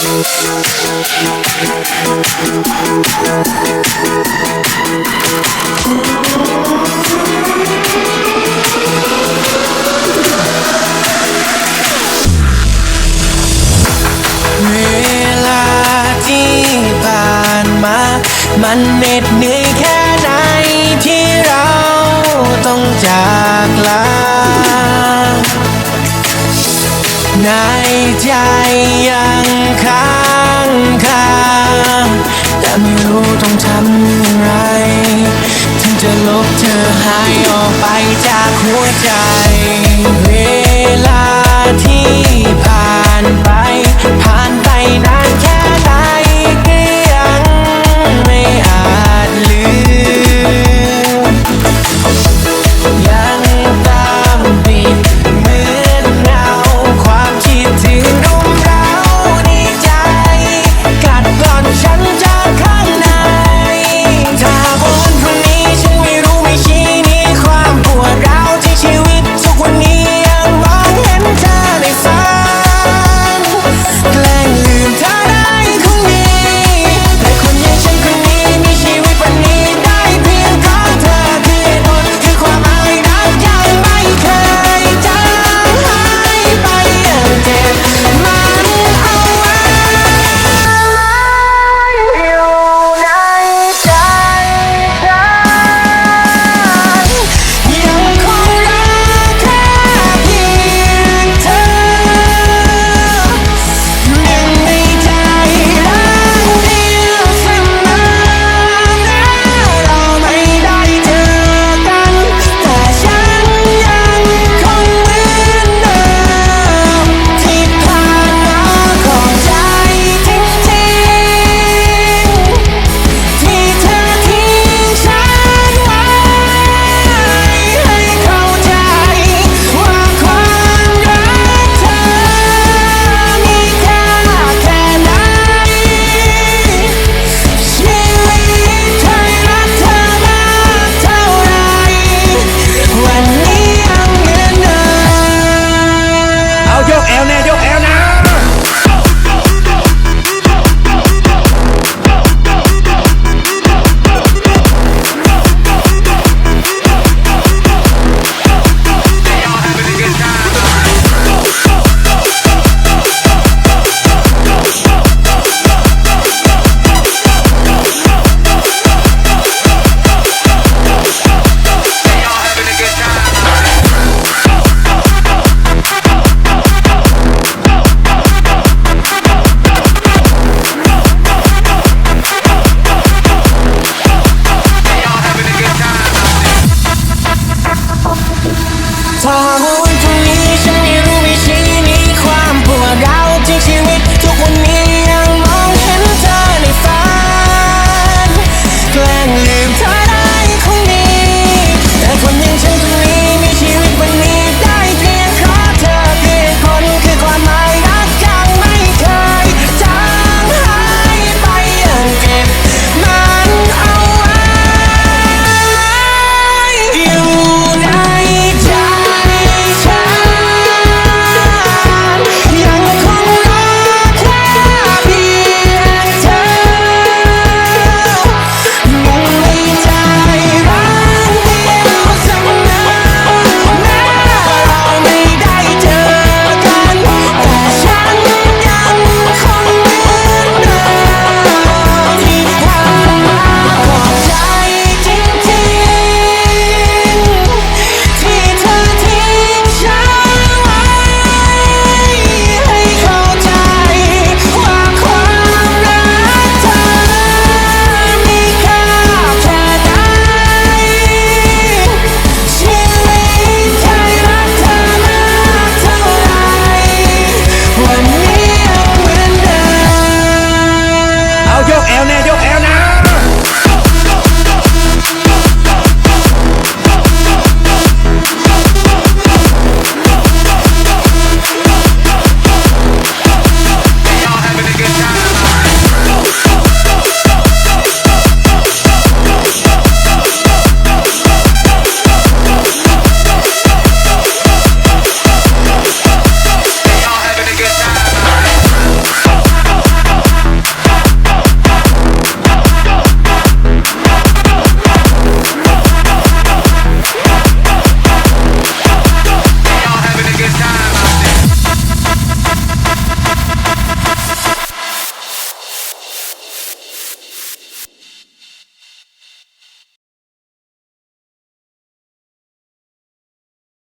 เวลาที่ผ่านมา มันเหน็ดเหนื่อยแค่ไหนที่เราต้องจากลา ในใจยังค แต่ไม่รู้ต้องทำอย่างไร ถึงจะลบเธอหายออกไปจากหัวใจ